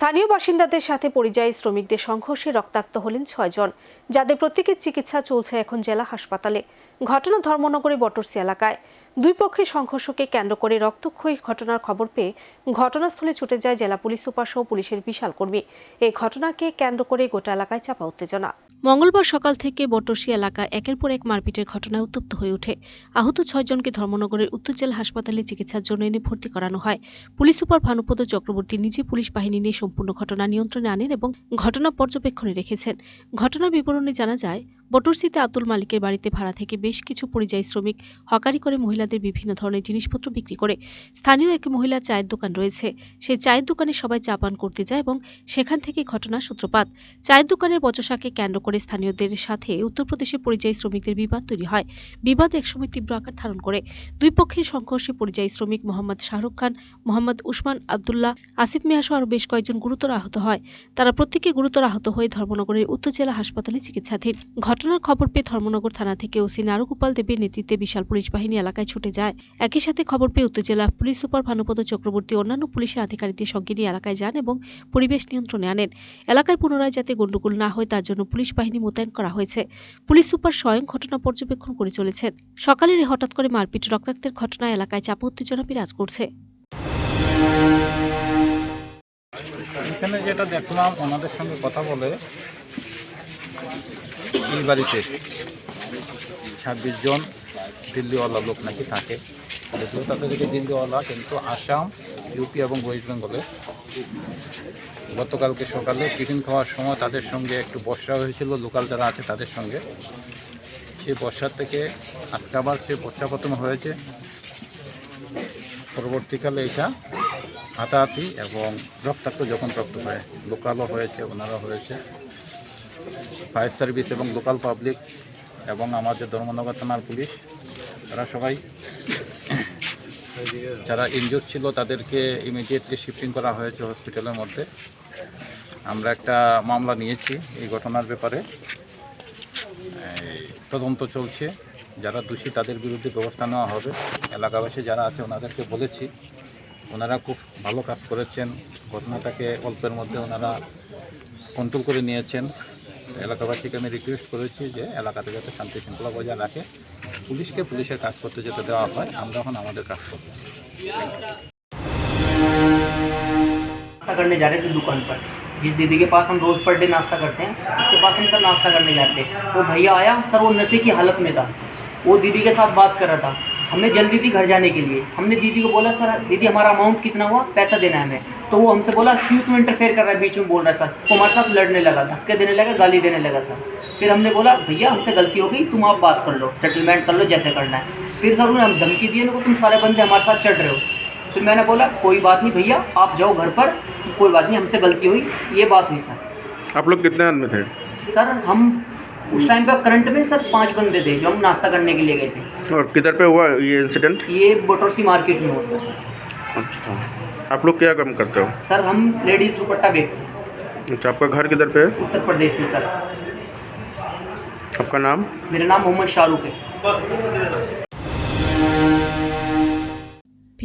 স্থানীয় বাসিন্দাদের সাথে পরিযায়ী শ্রমিকদের সংঘর্ষে রক্তাক্ত হলেন ছয়জন, যাদের প্রত্যেকের চিকিৎসা চলছে এখন জেলা হাসপাতালে। ঘটনা ধর্মনগরে বটরসি এলাকায়। দুই পক্ষের সংঘর্ষকে কেন্দ্র করে রক্তক্ষয়ী ঘটনার খবর পেয়ে ঘটনাস্থলে ছুটে যায় জেলা পুলিশ সুপার সহ পুলিশের বিশাল কর্মী। এই ঘটনাকে কেন্দ্র করে গোটা এলাকায় চাপা উত্তেজনা। মঙ্গলবার সকাল থেকে বটরশি এলাকা একের পর এক মারপিটের ঘটনায় উত্তপ্ত হয়ে ওঠে। আহত ছয়জনকে ধর্মনগরের উত্তর জেলা হাসপাতালে চিকিৎসার জন্য এনে ভর্তি করানো হয়। পুলিশ সুপার ভানুপদ চক্রবর্তী নিজে পুলিশ বাহিনী নিয়ে সম্পূর্ণ ঘটনা নিয়ন্ত্রণে আনেন এবং ঘটনা পর্যবেক্ষণে রেখেছেন। ঘটনা বিবরণে জানা যায় বটরসিতে আব্দুল মালিকের বাড়িতে ভাড়া থেকে বেশ কিছু পরিযায়ী শ্রমিক হকারি করে মহিলাদের বিভিন্ন ধরনের জিনিসপত্র বিক্রি করে। স্থানীয় এক মহিলার চায়ের দোকান রয়েছে। সেই চায়ের দোকানে সবাই চা পান করতে যায় এবং সেখান থেকে ঘটনার সূত্রপাত। চায়ের দোকানের বচসাকে কেন্দ্র করে স্থানীয়দের সাথে উত্তরপ্রদেশের পরিযায়ী শ্রমিকদের বিবাদ তৈরি হয়। বিবাদ একসময় তীব্র আকার ধারণ করে। দুই পক্ষের সংঘর্ষে পরিযায়ী শ্রমিক মোহাম্মদ শাহরুখ খান, মোহাম্মদ উসমান আবদুল্লাহ, আসিফ মিয়া সহ আরও বেশ কয়েকজন গুরুতর আহত হয়। তারা প্রত্যেকে গুরুতর আহত হয়ে ধর্মনগরের উত্তর জেলা হাসপাতালে চিকিৎসাধীন। ঘটনার খবর পেয়ে ধর্মনগর থানা থেকে ওসি নারুগোপাল দেবের নেতৃত্বে বিশাল পুলিশ বাহিনী এলাকায় ছুটে যায়। একই সাথে খবর পেয়ে উত্তর জেলা পুলিশ সুপার ভানুপদ চক্রবর্তী অন্যান্য পুলিশের আধিকারিকদের সঙ্গে নিয়ে এলাকায় যান এবং পরিবেশ নিয়ন্ত্রণে আনেন। এলাকায় পুনরায় যাতে গণ্ডগোল না হয়, তার জন্য পুলিশ বাহিনী মোতায়েন করা হয়েছে। পুলিশ সুপার স্বয়ং ঘটনা পর্যবেক্ষণ করে চলেছেন। সকালের হঠাৎ করে মারপিট রক্তাক্তের ঘটনায় এলাকায় চাপ উত্তেজনা বিরাজ করছে। এখানে যেটা দেখলাম, ওনাদের সঙ্গে কথা বলে এই বাড়িতে ছাব্বিশ জন দিল্লিওয়ালা লোক নাকি থাকে। যদিও তাদেরকে দিল্লিওয়ালা, কিন্তু আসাম, ইউপি এবং ওয়েস্ট বেঙ্গলে গতকালকে সকালে টিফিন খাওয়ার সময় তাদের সঙ্গে একটু বর্ষা হয়েছিল, লোকাল যারা আছে তাদের সঙ্গে। সেই বর্ষার থেকে আজকে আবার সে বর্ষাপতন হয়েছে। পরবর্তীকালে এটা হাতাহাতি এবং রক্তাক্ত যখন রক্ত হয়, লোকালও হয়েছে ওনারা হয়েছে। ফায়ার সার্ভিস এবং লোকাল পাবলিক এবং আমাদের ধর্মনগর থানার পুলিশ, তারা সবাই যারা ইনজুর ছিল তাদেরকে ইমিডিয়েটলি শিফটিং করা হয়েছে হসপিটালের মধ্যে। আমরা একটা মামলা নিয়েছি এই ঘটনার ব্যাপারে। তদন্ত চলছে। যারা দোষী তাদের বিরুদ্ধে ব্যবস্থা নেওয়া হবে। এলাকাবাসী যারা আছে ওনাদেরকে বলেছি, ওনারা খুব ভালো কাজ করেছেন। ঘটনাটাকে অল্পের মধ্যে ওনারা কন্ট্রোল করে নিয়েছেন। এলাকাবাসীকে আমি রিকোয়েস্ট করেছি যে এলাকাতে যাতে শান্তি শৃঙ্খলা বজায় রাখে পুলিশকে পুলিশের কাজ করতে যেতে দেওয়া হয় আমরা এখন আমাদের কাজ করব नाश्ता करने जा रहे थे दुकान पर जिस दीदी के पास हम रोज़ पर डे नाश्ता करते हैं उसके पास हम सर नाश्ता करने जाते हैं वो भैया आया सर वो नशे की हालत में था वो दीदी के साथ बात कर रहा था हमने जल्दी थी घर जाने के लिए। हमने दीदी को बोला सर दीदी हमारा अमाउंट कितना हुआ? पैसा देना है हमें। तो वो हमसे बोला क्यों तुम इंटरफेयर कर रहा है? बीच में बोल रहा है सर। वो हमारे साथ लड़ने लगा धक्के देने लगा गाली देने लगा सर। फिर हमने बोला भैया हमसे गलती हो गई तुम आप बात कर लो सेटलमेंट कर लो जैसे करना है। फिर सर उन्होंने हम धमकी दिए ना तुम सारे बंदे हमारे साथ चढ़ रहे हो। फिर मैंने बोला कोई बात नहीं भैया आप जाओ घर पर कोई बात नहीं हमसे गलती हुई ये बात हुई सर। आप लोग कितने आदमी थे? सर हम उस टाइम पर करंट में सर पाँच बंदे थे जो हम नाश्ता करने के लिए गए थे। और किधर पे हुआ ये इंसिडेंट ये बोटरसी मार्केट में हुआ सर। अच्छा। आप लोग क्या काम करते हो? सर हम लेडीज़ दुपट्टा बेचते हैं। अच्छा आपका घर किधर पे है? उत्तर प्रदेश में सर। आपका नाम? मेरा नाम मोहम्मद शाहरुख है।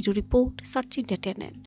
रिपोर्ट सचिन डेटेनेट